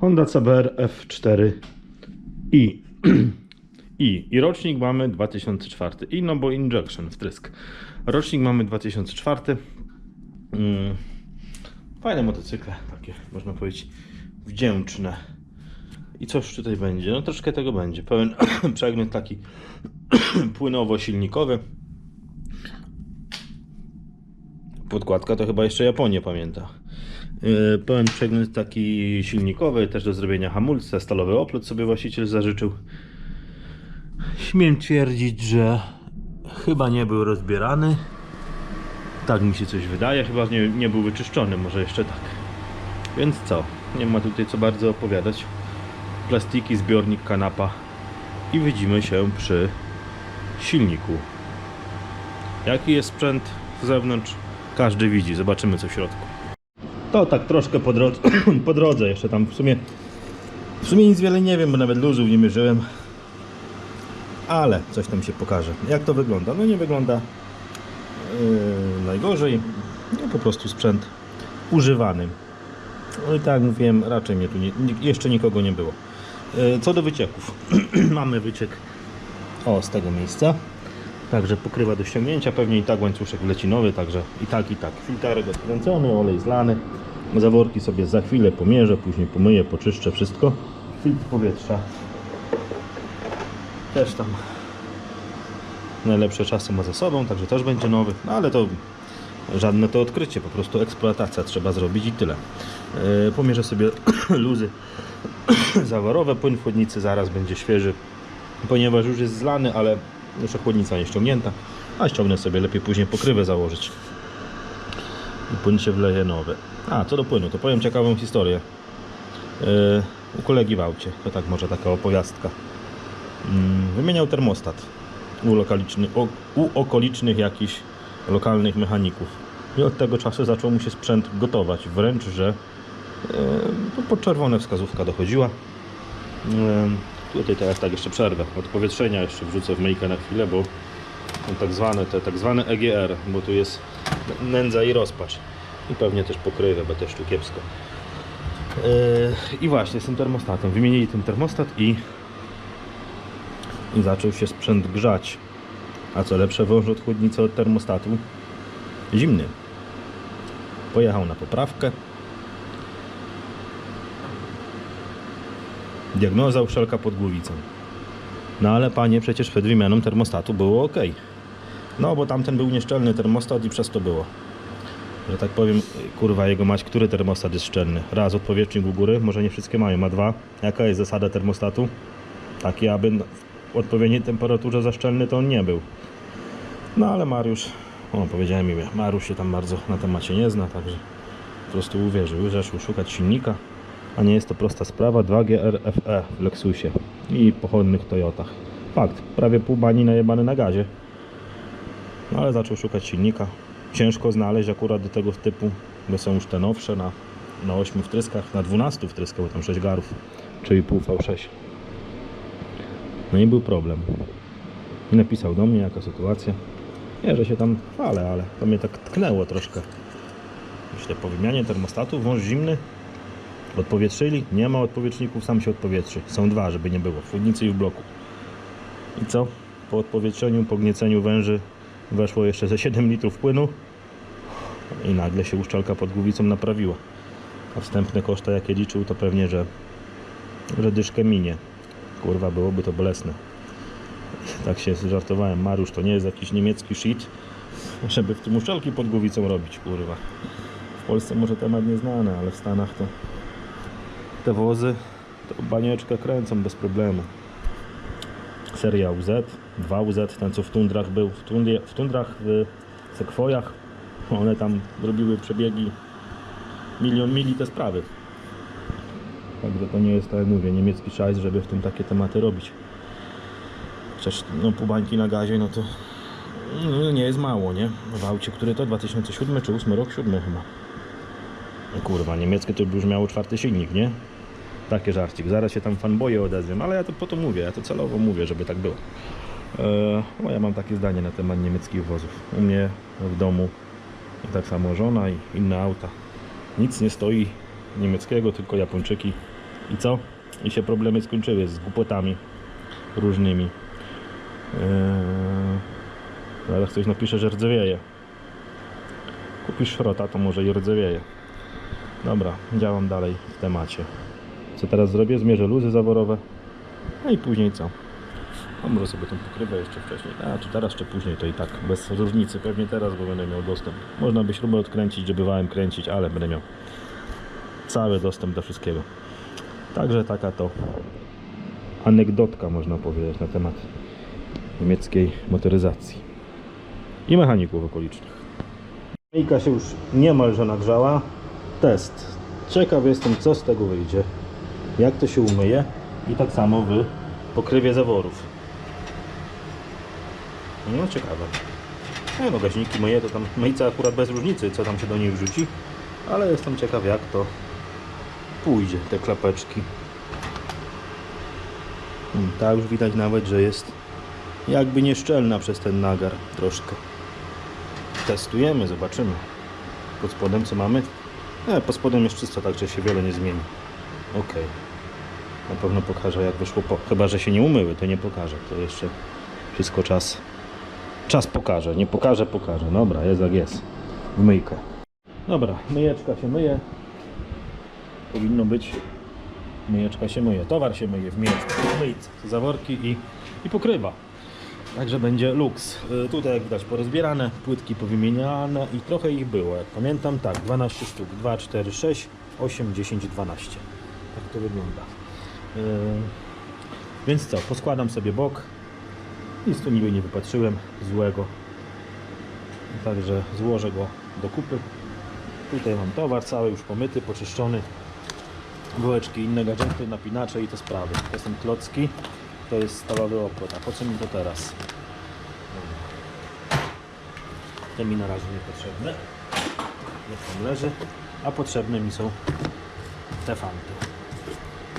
Honda CBR F4i. I. I rocznik mamy 2004. I no bo injection wtrysk. Rocznik mamy 2004. Mm. Fajne motocykle, takie można powiedzieć wdzięczne. I coś tutaj będzie? No troszkę tego będzie. Pełen przegląd taki płynowo-silnikowy. Podkładka to chyba jeszcze Japonię pamięta. Yy, Pełen przegląd taki silnikowy, też do zrobienia hamulca, stalowy oplot sobie właściciel zażyczył. Śmiem twierdzić, że chyba nie był rozbierany. Tak mi się coś wydaje, chyba nie, nie był wyczyszczony, może jeszcze tak. Więc co? Nie ma tutaj co bardzo opowiadać. Plastiki, zbiornik, kanapa i widzimy się przy silniku. Jaki jest sprzęt z zewnątrz? Każdy widzi, zobaczymy co w środku. To tak troszkę po drodze, po drodze jeszcze tam w sumie w sumie nic wiele nie wiem, bo nawet luzów nie mierzyłem. Ale coś tam się pokaże. Jak to wygląda? No nie wygląda yy, najgorzej. No po prostu sprzęt używany. No i tak jak mówiłem, raczej mnie tu nie, jeszcze nikogo nie było. Yy, Co do wycieków. Mamy wyciek o z tego miejsca. Także pokrywa do ściągnięcia, pewnie i tak łańcuszek wleci nowy, także i tak i tak. Filterek odkręcony, olej zlany. Zaworki sobie za chwilę pomierzę, później pomyję, poczyszczę wszystko. Filtr powietrza. Też tam najlepsze czasy ma za sobą, także też będzie nowy. No ale to żadne to odkrycie, po prostu eksploatacja trzeba zrobić i tyle. Yy, pomierzę sobie luzy zaworowe, płyn w chłodnicy zaraz będzie świeży, ponieważ już jest zlany, ale jeszcze chłodnica nie ściągnięta, a ściągnę sobie lepiej później pokrywę założyć. I płyn się wleje nowy. A, co do płynu, to powiem ciekawą historię. Yy, u kolegi w aucie, to tak może taka opowiastka. Mm, wymieniał termostat u, lokaliczny, o, u okolicznych jakichś lokalnych mechaników. I od tego czasu zaczął mu się sprzęt gotować, wręcz, że e, to pod czerwone wskazówka dochodziła. Tutaj teraz tak jeszcze przerwę. Od powietrzenia jeszcze wrzucę w myjkę na chwilę, bo tak zwane, te tak zwane EGR, bo tu jest nędza i rozpacz. I pewnie też pokrywę, bo też tu kiepsko. E, I właśnie z tym termostatem. Wymienili ten termostat i i zaczął się sprzęt grzać. A co lepsze, wąż od chłodnicy od termostatu zimny. Pojechał na poprawkę. Diagnoza uszelka pod głowicą. No ale panie, przecież przed wymianą termostatu było ok. No bo tamten był nieszczelny termostat i przez to było. Że tak powiem, kurwa jego mać, który termostat jest szczelny? Raz odpowietrznik u góry, może nie wszystkie mają, a dwa. Jaka jest zasada termostatu? Taki, aby w odpowiedniej temperaturze zaszczelny to on nie był. No ale Mariusz, o powiedziałem imię, Mariusz się tam bardzo na temacie nie zna, także po prostu uwierzył, zaczął szukać silnika, a nie jest to prosta sprawa, 2GRFE w Lexusie i pochodnych Toyotach. Fakt, prawie pół bani najebany na gazie. No ale zaczął szukać silnika. Ciężko znaleźć akurat do tego typu, bo są już te nowsze na, na 8 wtryskach, na 12 wtryskach, bo tam 6 garów, czyli pół V6. No i był problem. I napisał do mnie, jaka sytuacja. Nie, że się tam chwalę, ale to mnie tak tknęło troszkę. Myślę, po wymianie termostatu, wąż zimny, odpowietrzyli, nie ma odpowietrzników, sam się odpowietrzy. Są dwa, żeby nie było, w chłodnicy i w bloku. I co? Po odpowietrzeniu, po gnieceniu węży weszło jeszcze ze 7 litrów płynu i nagle się uszczelka pod głowicą naprawiła. A wstępne koszta, jakie liczył, to pewnie, że, że dyszkę minie. Kurwa, byłoby to bolesne. Tak się żartowałem. Mariusz to nie jest jakiś niemiecki shit, żeby w tym uszczelki pod głowicą robić, kurwa. W Polsce może temat nieznany, ale w Stanach to te wozy to banieczkę kręcą bez problemu. Seria UZ, 2 UZ, ten co w tundrach był, w, tundie, w tundrach w sekwojach, one tam robiły przebiegi milion mili te sprawy. Także to nie jest, tak jak mówię, niemiecki szajs, żeby w tym takie tematy robić. Chociaż no, pół bańki na gazie, no to no, nie jest mało, nie? W aucie, który to 2007 czy 8 rok? 7 chyba. No, kurwa, niemieckie to już miało czwarty silnik, nie? Takie żarcik. Zaraz się tam fanboje odezwę, ale ja to po to mówię, ja to celowo mówię, żeby tak było. Eee, no, ja mam takie zdanie na temat niemieckich wozów. U mnie w domu tak samo żona i inne auta. Nic nie stoi niemieckiego, tylko Japończyki I co? I się problemy skończyły z głupotami różnymi. Eee, zaraz ktoś napisze, że rdzewieje. Kupisz szrota, to może i rdzewieje. Dobra, działam dalej w temacie. Co teraz zrobię? Zmierzę luzy zaworowe. No i później co? A może sobie tą pokrywę jeszcze wcześniej. A czy teraz, czy później, to i tak bez różnicy. Pewnie teraz, bo będę miał dostęp. Można by śrubę odkręcić, że bywałem kręcić, ale będę miał cały dostęp do wszystkiego. Także taka to anegdotka, można powiedzieć, na temat niemieckiej motoryzacji i mechaników okolicznych. Mika się już niemalże nagrzała. Test. Ciekaw jestem, co z tego wyjdzie. Jak to się umyje. I tak samo w pokrywie zaworów. No ciekawe. No, gaźniki moje to tam myjca akurat bez różnicy, co tam się do niej wrzuci. Ale jestem ciekaw, jak to pójdzie, te klapeczki. Mm, Ta już widać nawet, że jest jakby nieszczelna przez ten nagar troszkę. Testujemy, zobaczymy. Pod spodem co mamy? Nie, pod spodem jest czysto, także się wiele nie zmieni. Ok. Na pewno pokażę jak wyszło po... Chyba, że się nie umyły, to nie pokażę. To jeszcze wszystko czas... Czas pokaże. Nie pokażę, pokażę. Dobra, jest jak jest. W myjkę. Dobra, myjeczka się myje. Powinno być... Myjeczka się myje. Towar się myje w myjeczce. W myjce. Zaworki i, i pokrywa. Także będzie luks. Y, Tutaj jak widać porozbierane, płytki powymieniane i trochę ich było. Jak pamiętam, tak, 12 sztuk. 2, 4, 6, 8, 10, 12. Tak to wygląda. Y, Więc co, poskładam sobie bok. Nic tu niby nie wypatrzyłem złego. Także złożę go do kupy. Tutaj mam towar cały już pomyty, poczyszczony. Bułeczki, inne gadżety, napinacze i te sprawy. To są klocki. To jest stalowy oplot. A po co mi to teraz? To mi na razie niepotrzebne. Niech tam leży. A potrzebne mi są te fanty.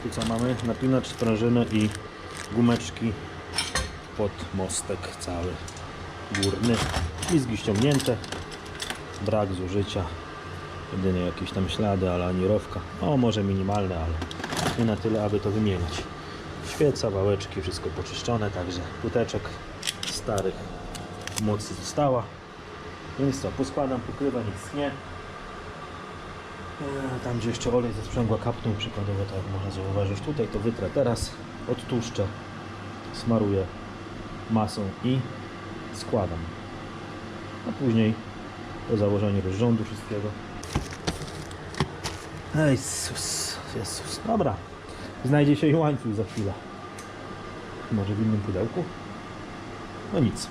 Tu co mamy? Napinacz, sprężynę i gumeczki pod mostek cały górny. Lizgi ściągnięte. Brak zużycia. Jedynie jakieś tam ślady, ale ani rowka. O, może minimalne, ale nie na tyle, aby to wymienić. Świeca, wałeczki, wszystko poczyszczone, także płyteczek starych mocy została. Więc co, poskładam pokrywę, nic nie. Eee, Tam gdzie jeszcze olej ze sprzęgła kapnął, przykładowo tak można zauważyć tutaj, to wytrę teraz, odtłuszczę, smaruję masą i składam. A później po założeniu rozrządu wszystkiego. Jezus, Jezus, dobra. Znajdzie się i łańcuch za chwilę. Może w innym pudełku? No nic.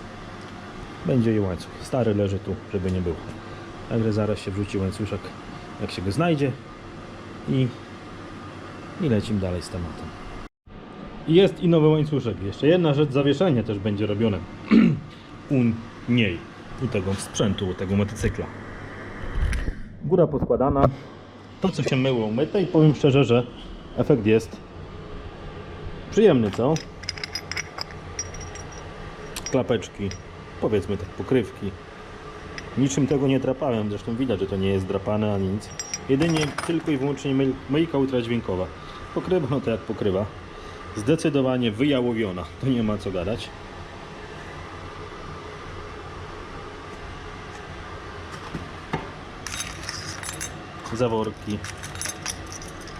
Będzie i łańcuch. Stary leży tu, żeby nie było. Także zaraz się wrzuci łańcuszek, jak się go znajdzie. I, i lecimy dalej z tematem. Jest i nowy łańcuszek. Jeszcze jedna rzecz, zawieszenie też będzie robione u niej, u tego sprzętu, u tego motocykla. Góra podkładana. To co się myło umyte i powiem szczerze, że efekt jest przyjemny, co? Klapeczki, powiedzmy tak pokrywki. Niczym tego nie drapałem, zresztą widać, że to nie jest drapane ani nic. Jedynie tylko i wyłącznie myj- myjka ultradźwiękowa. Pokrywa, no to jak pokrywa. Zdecydowanie wyjałowiona, to nie ma co gadać. Zaworki.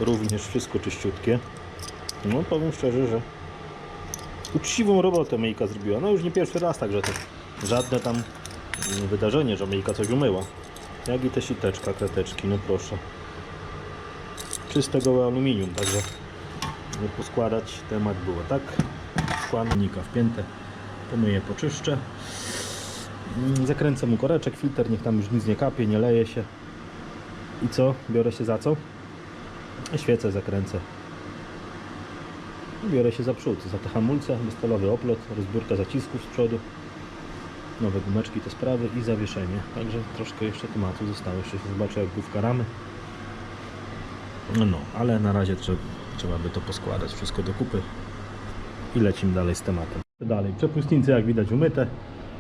Również wszystko czyściutkie. No powiem szczerze, że uczciwą robotę myjka zrobiła. No już nie pierwszy raz, także to żadne tam wydarzenie, że myjka coś umyła. Jak i te siteczka, krateczki, no proszę. Czystego aluminium, także nie poskładać temat było tak. Składnika wpięte, pomyję, poczyszczę. Mm, Zakręcę mu koreczek, filtr, niech tam już nic nie kapie, nie leje się. I co? Biorę się za co? Świecę zakręcę. I biorę się za przód, za te hamulce, bezstalowy oplot, rozbiórka zacisków z przodu, nowe gumeczki, te sprawy i zawieszenie. Także troszkę jeszcze tematu zostało, jeszcze się zobaczę jak główka ramy. No, ale na razie trzeba, trzeba by to poskładać wszystko do kupy i lecimy dalej z tematem. Dalej, przepustnice jak widać umyte,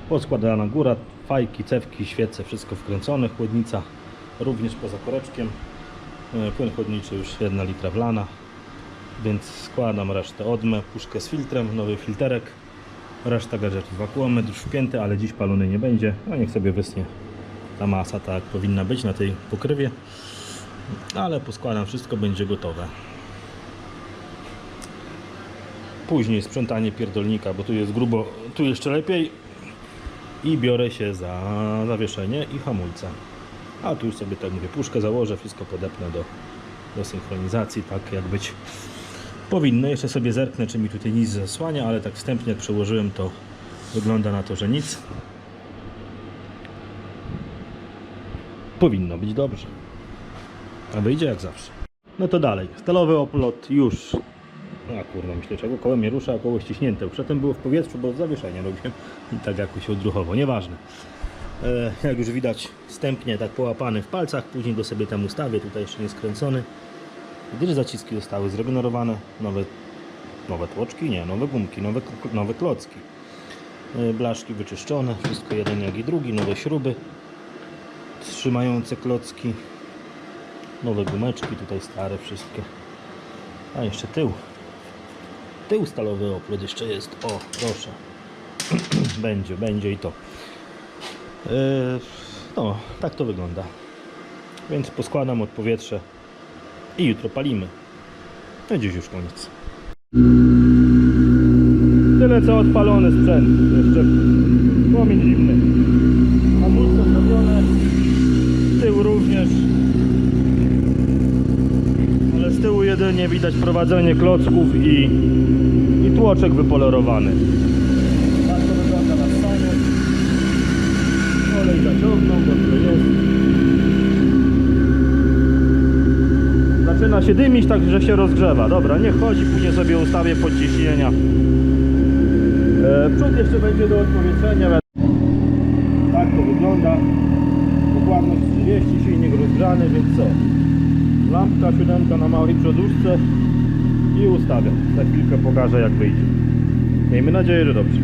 poskładana góra, fajki, cewki, świece, wszystko wkręcone, chłodnica również poza koreczkiem, E, płyn chłodniczy już 1 litra wlana, Więc składam resztę odmę, puszkę z filtrem, nowy filterek. Reszta gadżetów już wpięty, ale dziś palony nie będzie. No niech sobie wysnie ta masa tak powinna być na tej pokrywie. Ale poskładam wszystko, będzie gotowe. Później sprzątanie pierdolnika, bo tu jest grubo, tu jeszcze lepiej. I biorę się za zawieszenie i hamulce. A tu już sobie tak mówię, puszkę założę, wszystko podepnę do, do synchronizacji, tak jak być powinno. Jeszcze sobie zerknę, czy mi tutaj nic zasłania, ale tak wstępnie jak przełożyłem, to wygląda na to, że nic. Powinno być dobrze. A wyjdzie jak zawsze. No to dalej. Stalowy oplot już. A kurwa, myślę, czego koło mnie rusza, a koło ściśnięte. Przedtem było w powietrzu, bo zawieszenie robiłem i tak jakoś odruchowo, nieważne. E, jak już widać, wstępnie tak połapany w palcach, później go sobie tam ustawię, tutaj jeszcze nie skręcony. Gdyż zaciski zostały zregenerowane, nowe, nowe tłoczki, nie, nowe gumki, nowe, nowe klocki. E, Blaszki wyczyszczone, wszystko jeden jak i drugi, nowe śruby trzymające klocki, nowe gumeczki, tutaj stare wszystkie. A jeszcze tył. Tył stalowy oplot jeszcze jest. O, proszę. będzie, będzie i to. Yy, no, tak to wygląda. Więc poskładam od powietrze i jutro palimy. No dziś już koniec. Tyle co odpalony sprzęt. Jeszcze płomień zimny. Hamulce zrobione. Tył również. Ale z tyłu jedynie widać prowadzenie klocków i, i tłoczek wypolerowany. Tak to wygląda na stanie. Olej zaciągnął, dobrze jest. Zaczyna się dymić, tak że się rozgrzewa. Dobra, niech chodzi, później sobie ustawię podciśnienia. E, przód jeszcze będzie do odpowietrzenia. Tak to wygląda. Dokładność 30, silnik rozgrzany, więc co? Lampka siódemka na małej przoduszce i ustawiam. Za chwilkę pokażę jak wyjdzie. Miejmy nadzieję, że dobrze.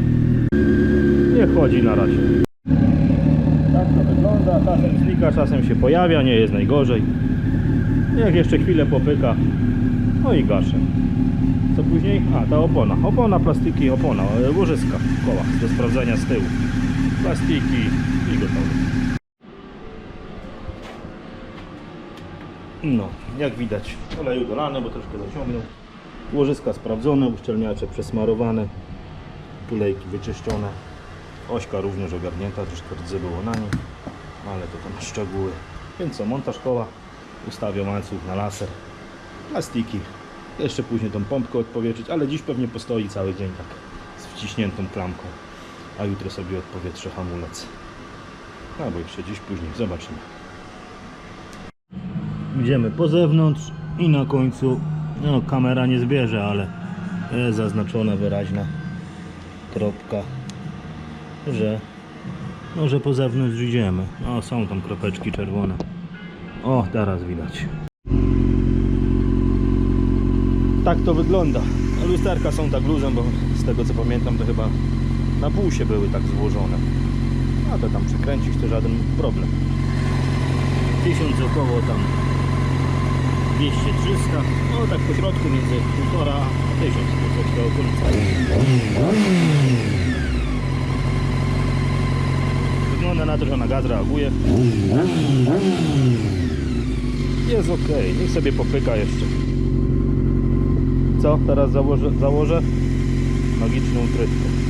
Nie chodzi na razie. Tak to wygląda. Czasem znika, czasem się pojawia, nie jest najgorzej. Jak jeszcze chwilę popyka, no i gaszę. Co później? A, ta opona. Opona, plastiki, opona, e, łożyska w kołach do sprawdzenia z tyłu. Plastiki i gotowe. No, jak widać, oleju dolane, bo troszkę zaciągnął. Łożyska sprawdzone, uszczelniacze przesmarowane, tulejki wyczyszczone. Ośka również ogarnięta, troszkę rdzy było na niej, ale to tam szczegóły. Więc co, montaż koła, ustawiam łańcuch na laser, plastiki, jeszcze później tą pompkę odpowietrzyć, ale dziś pewnie postoi cały dzień tak z wciśniętą klamką, a jutro sobie odpowietrzę hamulec. Albo jeszcze dziś później, zobaczymy. Idziemy po zewnątrz i na końcu, no kamera nie zbierze, ale jest zaznaczona wyraźna kropka, że no, że po zewnątrz idziemy. O, są tam kropeczki czerwone. O, teraz widać. Tak to wygląda. Lusterka są tak luzem, bo z tego co pamiętam to chyba na pół się były tak złożone. A to tam przykręcić to żaden problem. 1000 około tam 200-300, no tak po środku między 1,5 a 1000 to coś do okolicy. Wygląda na to, że na gaz reaguje. Jest ok, niech sobie popyka jeszcze. Co? Teraz założę, założę magiczną trytkę.